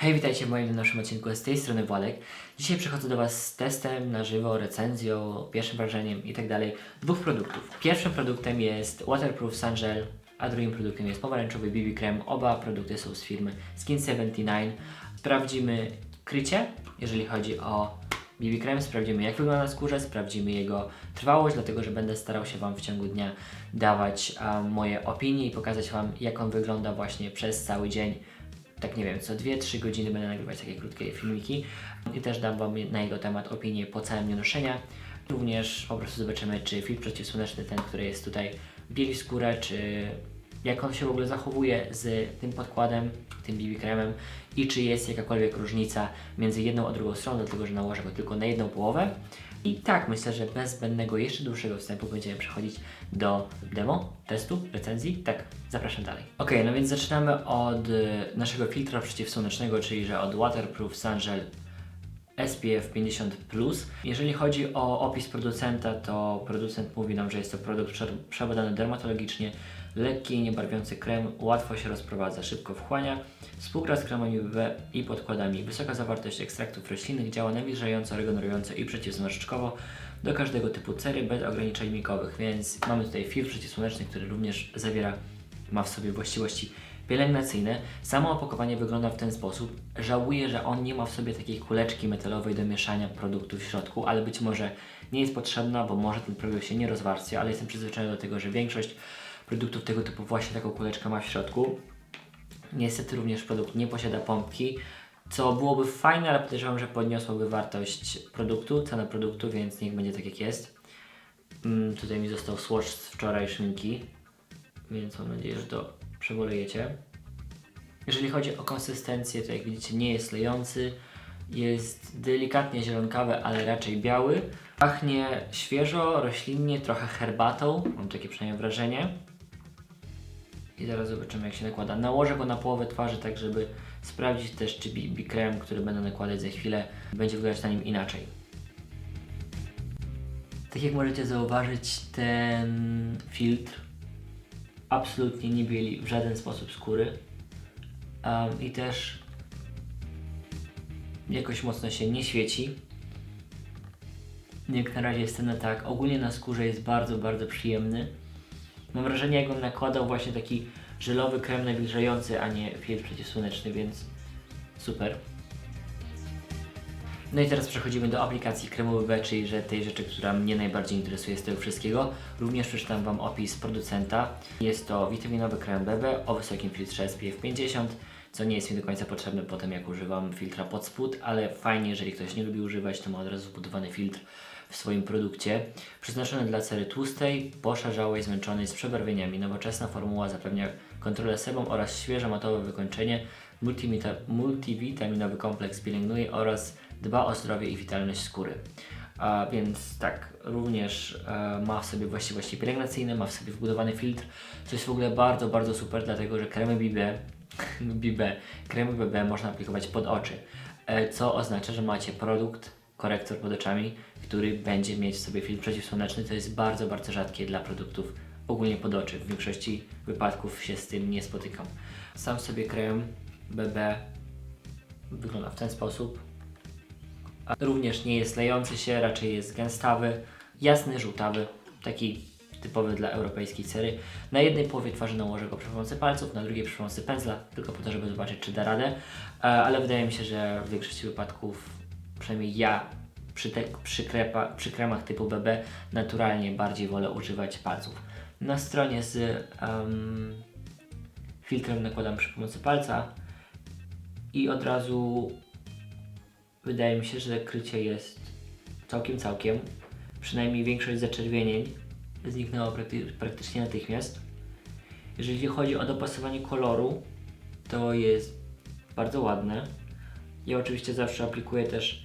Hej, witajcie w moim odcinku z tej strony Władek. Dzisiaj przychodzę do Was z testem na żywo, recenzją, pierwszym wrażeniem i tak dwóch produktów. Pierwszym produktem jest Waterproof Sun Gel, a drugim produktem jest pomarańczowy BB Cream. Oba produkty są z firmy Skin79. Sprawdzimy krycie, jeżeli chodzi o BB Cream, sprawdzimy jak wygląda na skórze, sprawdzimy jego trwałość, dlatego że będę starał się Wam w ciągu dnia dawać um, moje opinie i pokazać Wam jak on wygląda właśnie przez cały dzień tak nie wiem, co 2-3 godziny będę nagrywać takie krótkie filmiki i też dam Wam na jego temat opinię po całym dniu noszenia. Również po prostu zobaczymy, czy filtr przeciwsłoneczny, ten, który jest tutaj, bieli skórę, czy jak on się w ogóle zachowuje z tym podkładem, tym BB kremem i czy jest jakakolwiek różnica między jedną a drugą stroną, dlatego że nałożę go tylko na jedną połowę. I tak, myślę, że bez zbędnego jeszcze dłuższego wstępu będziemy przechodzić do demo, testu, recenzji. Tak, zapraszam dalej. Ok, no więc zaczynamy od y, naszego filtra przeciwsłonecznego, czyli że od Waterproof Sun Gel SPF 50+. Jeżeli chodzi o opis producenta, to producent mówi nam, że jest to produkt prze- przebadany dermatologicznie, lekki i niebarwiący krem, łatwo się rozprowadza, szybko wchłania, współgra z kremami UV i podkładami. Wysoka zawartość ekstraktów roślinnych działa nawilżająco, regenerująco i przeciwzmarszczkowo do każdego typu cery bez ograniczeń mikowych, więc mamy tutaj filtr przeciwsłoneczny, który również zawiera, ma w sobie właściwości pielęgnacyjne. Samo opakowanie wygląda w ten sposób. Żałuję, że on nie ma w sobie takiej kuleczki metalowej do mieszania produktu w środku, ale być może nie jest potrzebna, bo może ten produkt się nie rozwarstwia, ale jestem przyzwyczajony do tego, że większość produktów tego typu właśnie taką kuleczkę ma w środku. Niestety również produkt nie posiada pompki, co byłoby fajne, ale podejrzewam, że podniosłoby wartość produktu, cenę produktu, więc niech będzie tak jak jest. Mm, tutaj mi został swatch z wczoraj szminki, więc mam nadzieję, że to przebolejecie. Jeżeli chodzi o konsystencję, to jak widzicie nie jest lejący, jest delikatnie zielonkawy, ale raczej biały. Pachnie świeżo, roślinnie, trochę herbatą, mam takie przynajmniej wrażenie. I zaraz zobaczymy jak się nakłada. Nałożę go na połowę twarzy, tak żeby sprawdzić też czy BB który będę nakładać za chwilę, będzie wyglądać na nim inaczej. Tak jak możecie zauważyć, ten filtr absolutnie nie bieli w żaden sposób skóry. Um, I też jakoś mocno się nie świeci. Jak na razie jest cena tak. Ogólnie na skórze jest bardzo, bardzo przyjemny. Mam wrażenie, jakbym nakładał właśnie taki żelowy krem nawilżający, a nie filtr przeciwsłoneczny, więc super. No i teraz przechodzimy do aplikacji kremowy B, czyli że tej rzeczy, która mnie najbardziej interesuje z tego wszystkiego. Również przeczytam Wam opis producenta. Jest to witaminowy krem BB o wysokim filtrze SPF 50, co nie jest mi do końca potrzebne potem jak używam filtra pod spód, ale fajnie, jeżeli ktoś nie lubi używać, to ma od razu wbudowany filtr w swoim produkcie. Przeznaczony dla cery tłustej, poszarzałej, zmęczonej z przebarwieniami. Nowoczesna formuła zapewnia kontrolę sebum oraz świeże matowe wykończenie. Multivita- multivitaminowy kompleks pielęgnuje oraz dba o zdrowie i witalność skóry. A więc tak, również e, ma w sobie właściwości pielęgnacyjne, ma w sobie wbudowany filtr, co jest w ogóle bardzo, bardzo super, dlatego że kremy BB, BB, kremy BB można aplikować pod oczy, e, co oznacza, że macie produkt, korektor pod oczami, który będzie mieć w sobie filtr przeciwsłoneczny, to jest bardzo, bardzo rzadkie dla produktów ogólnie pod oczy. W większości wypadków się z tym nie spotykam. Sam sobie krem BB wygląda w ten sposób. Również nie jest lejący się, raczej jest gęstawy, jasny, żółtawy, taki typowy dla europejskiej cery. Na jednej połowie twarzy nałożę go przy pomocy palców, na drugiej przy pomocy pędzla, tylko po to, żeby zobaczyć, czy da radę. E, Ale wydaje mi się, że w większości wypadków, przynajmniej ja przy, te, przy, krepa, przy kremach typu BB naturalnie bardziej wolę używać palców. Na stronie z em, filtrem nakładam przy pomocy palca i od razu wydaje mi się, że krycie jest całkiem, całkiem. Przynajmniej większość zaczerwienień zniknęła prakty- praktycznie natychmiast. Jeżeli chodzi o dopasowanie koloru, to jest bardzo ładne. Ja oczywiście zawsze aplikuję też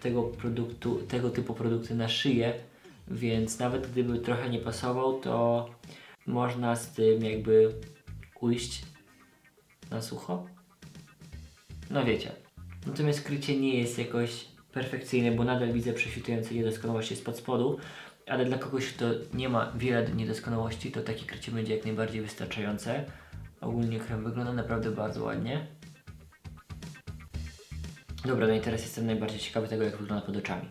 tego produktu, tego typu produkty na szyję, więc nawet gdyby trochę nie pasował, to można z tym jakby ujść na sucho. No wiecie. Natomiast krycie nie jest jakoś perfekcyjne, bo nadal widzę prześwitujące niedoskonałości spod spodu, ale dla kogoś, kto nie ma wiele niedoskonałości, to takie krycie będzie jak najbardziej wystarczające. Ogólnie krem wygląda naprawdę bardzo ładnie. Dobra, no i teraz jestem najbardziej ciekawy tego, jak wygląda pod oczami.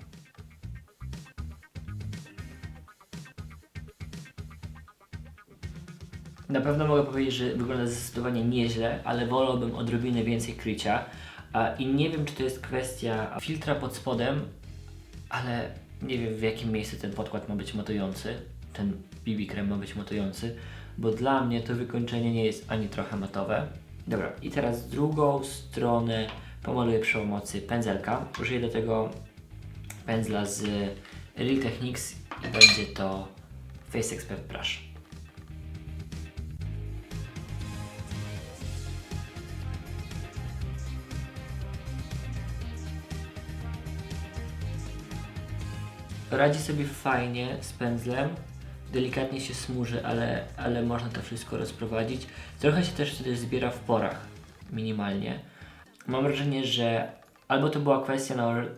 Na pewno mogę powiedzieć, że wygląda zdecydowanie nieźle, ale wolałbym odrobinę więcej krycia. I nie wiem, czy to jest kwestia filtra pod spodem, ale nie wiem w jakim miejscu ten podkład ma być matujący. Ten BB krem ma być matujący, bo dla mnie to wykończenie nie jest ani trochę matowe. Dobra, i teraz drugą stronę pomaluję przy pomocy pędzelka. Użyję do tego pędzla z Real Techniques i będzie to Face Expert Brush. Radzi sobie fajnie z pędzlem, delikatnie się smuży, ale, ale można to wszystko rozprowadzić. Trochę się też wtedy zbiera w porach, minimalnie. Mam wrażenie, że albo to była kwestia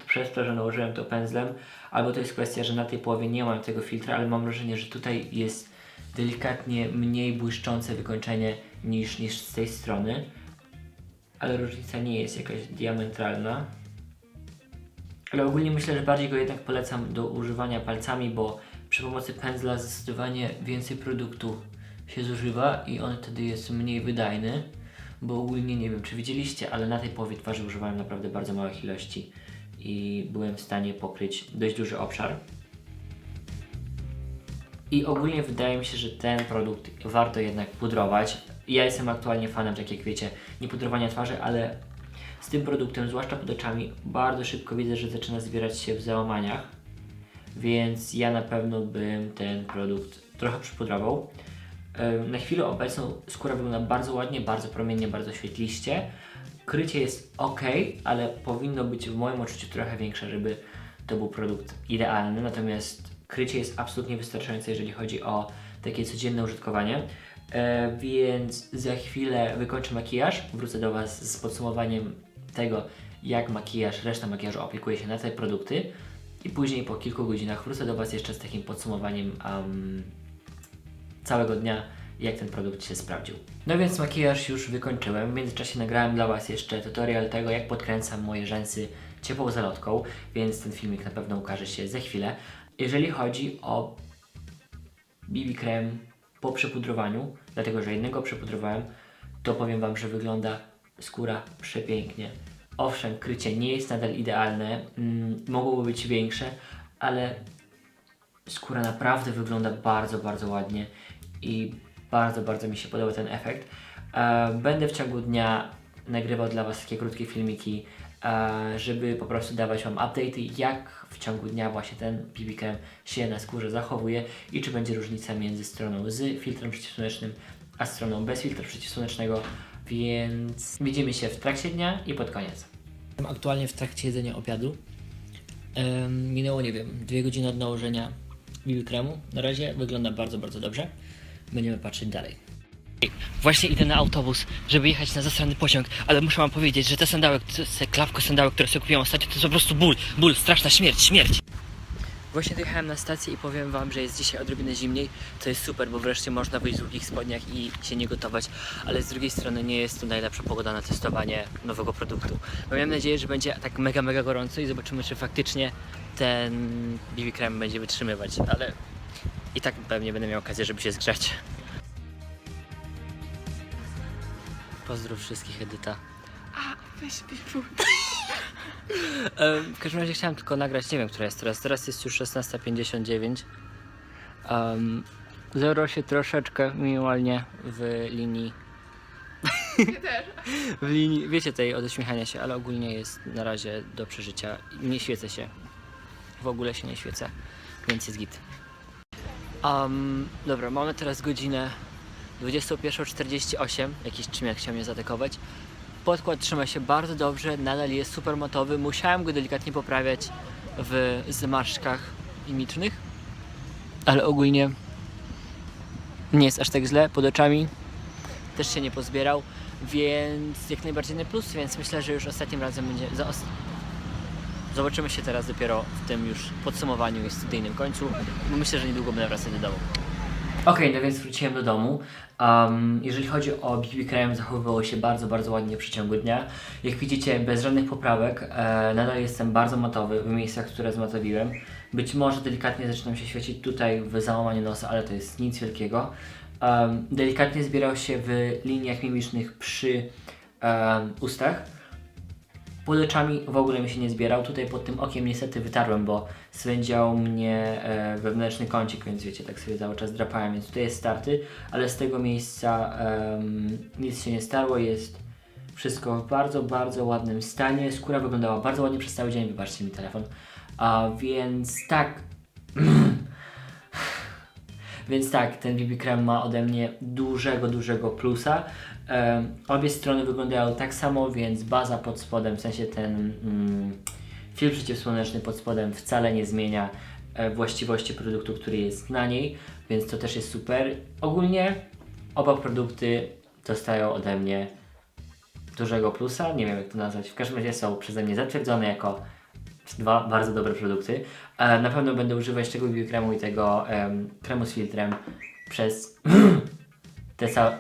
przez to, że nałożyłem to pędzlem, albo to jest kwestia, że na tej połowie nie mam tego filtra, ale mam wrażenie, że tutaj jest delikatnie mniej błyszczące wykończenie niż, niż z tej strony. Ale różnica nie jest jakaś diametralna. Ale ogólnie myślę, że bardziej go jednak polecam do używania palcami, bo przy pomocy pędzla zdecydowanie więcej produktu się zużywa i on wtedy jest mniej wydajny. Bo ogólnie nie wiem, czy widzieliście, ale na tej połowie twarzy używałem naprawdę bardzo małych ilości i byłem w stanie pokryć dość duży obszar. I ogólnie wydaje mi się, że ten produkt warto jednak pudrować. Ja jestem aktualnie fanem, tak jak wiecie, nie pudrowania twarzy, ale z tym produktem, zwłaszcza pod oczami, bardzo szybko widzę, że zaczyna zbierać się w załamaniach. Więc ja na pewno bym ten produkt trochę przypudrował. Na chwilę obecną skóra wygląda bardzo ładnie, bardzo promiennie, bardzo świetliście. Krycie jest ok, ale powinno być w moim odczuciu trochę większe, żeby to był produkt idealny. Natomiast krycie jest absolutnie wystarczające, jeżeli chodzi o takie codzienne użytkowanie. E, więc za chwilę wykończę makijaż, wrócę do Was z podsumowaniem tego, jak makijaż, reszta makijażu aplikuje się na te produkty. I później po kilku godzinach wrócę do Was jeszcze z takim podsumowaniem um, całego dnia, jak ten produkt się sprawdził. No więc makijaż już wykończyłem. W międzyczasie nagrałem dla Was jeszcze tutorial tego, jak podkręcam moje rzęsy ciepłą zalotką, więc ten filmik na pewno ukaże się za chwilę. Jeżeli chodzi o BB krem po przepudrowaniu, dlatego że jednego przepudrowałem, to powiem Wam, że wygląda skóra przepięknie. Owszem, krycie nie jest nadal idealne, mm, mogłoby być większe, ale skóra naprawdę wygląda bardzo, bardzo ładnie i bardzo, bardzo mi się podoba ten efekt. E, Będę w ciągu dnia nagrywał dla Was takie krótkie filmiki, e, żeby po prostu dawać Wam update'y, jak w ciągu dnia właśnie ten BB krem się na skórze zachowuje i czy będzie różnica między stroną z filtrem przeciwsłonecznym, a stroną bez filtra przeciwsłonecznego, więc widzimy się w trakcie dnia i pod koniec. Aktualnie w trakcie jedzenia obiadu. Minęło, nie wiem, dwie godziny od nałożenia BB kremu. Na razie wygląda bardzo, bardzo dobrze. Będziemy patrzeć dalej. Właśnie idę na autobus, żeby jechać na zasrany pociąg, ale muszę wam powiedzieć, że te sandały, te klawko sandały, które sobie kupiłem ostatnio, to jest po prostu ból, ból, straszna śmierć, śmierć. Właśnie dojechałem na stację i powiem wam, że jest dzisiaj odrobinę zimniej, co jest super, bo wreszcie można wyjść w długich spodniach i się nie gotować, ale z drugiej strony nie jest to najlepsza pogoda na testowanie nowego produktu. Bo Mam nadzieję, że będzie tak mega, mega gorąco i zobaczymy, czy faktycznie ten BB krem będzie wytrzymywać, ale i tak pewnie będę miał okazję, żeby się zgrzać. Pozdrów wszystkich, Edyta. A, weź bifu. Em, W każdym razie chciałem tylko nagrać, nie wiem, która jest teraz. Teraz jest już 16.59. Um, zero się troszeczkę minimalnie w linii, Ja też. w linii, wiecie, tej od uśmiechania się, ale ogólnie jest na razie do przeżycia. Nie świecę się. W ogóle się nie świecę, więc jest git. Um, dobra, mamy teraz godzinę 21.48. Jakiś czymjak chciał mnie zaatakować. Podkład trzyma się bardzo dobrze, nadal jest super matowy. Musiałem go delikatnie poprawiać w zmarszczkach mimicznych, ale ogólnie nie jest aż tak źle. Pod oczami też się nie pozbierał, więc jak najbardziej na plus, więc myślę, że już ostatnim razem będzie. Zobaczymy się teraz dopiero w tym już podsumowaniu i studyjnym końcu, myślę, że niedługo będę wracać do domu. Okej, no więc wróciłem do domu. Um, jeżeli chodzi o BB Cream, zachowywało się bardzo, bardzo ładnie w przeciągu dnia. Jak widzicie, bez żadnych poprawek, e, nadal jestem bardzo matowy w miejscach, które zmatowiłem. Być może delikatnie zaczynam się świecić tutaj w załamaniu nosa, ale to jest nic wielkiego. Um, delikatnie zbierał się w liniach mimicznych przy um, ustach. Pod oczami w ogóle mi się nie zbierał. Tutaj pod tym okiem niestety wytarłem, bo swędział mnie e, wewnętrzny kącik, więc wiecie, tak sobie cały czas drapałem, więc tutaj jest starty, ale z tego miejsca em, nic się nie stało, jest wszystko w bardzo, bardzo ładnym stanie. Skóra wyglądała bardzo ładnie przez cały dzień, wybaczcie mi telefon. A więc tak. Więc tak, ten BB Cream ma ode mnie dużego, dużego plusa. Obie strony wyglądają tak samo, więc baza pod spodem, w sensie ten mm, film przeciwsłoneczny pod spodem wcale nie zmienia e, właściwości produktu, który jest na niej, więc to też jest super. Ogólnie oba produkty dostają ode mnie dużego plusa, nie wiem jak to nazwać. W każdym razie są przeze mnie zatwierdzone jako dwa bardzo dobre produkty. E, Na pewno będę używać tego BB kremu i tego em, kremu z filtrem przez te całe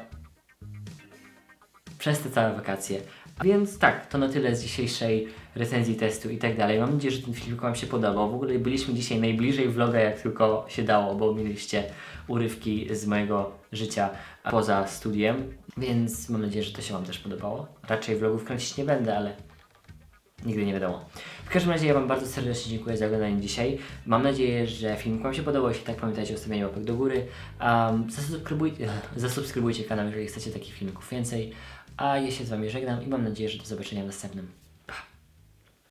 przez te całe wakacje. Więc tak, to na tyle z dzisiejszej recenzji testu i tak dalej. Mam nadzieję, że ten film Wam się podobał. W ogóle byliśmy dzisiaj najbliżej vloga, jak tylko się dało, bo mieliście urywki z mojego życia poza studiem, więc mam nadzieję, że to się Wam też podobało. Raczej vlogów kręcić nie będę, ale nigdy nie wiadomo. W każdym razie ja Wam bardzo serdecznie dziękuję za oglądanie dzisiaj. Mam nadzieję, że film Wam się podobał. Jeśli tak, pamiętajcie o stawianiu łapek do góry. Um, zasubskrybujcie, zasubskrybujcie kanał, jeżeli chcecie takich filmików więcej. A ja się z Wami żegnam i mam nadzieję, że do zobaczenia w następnym.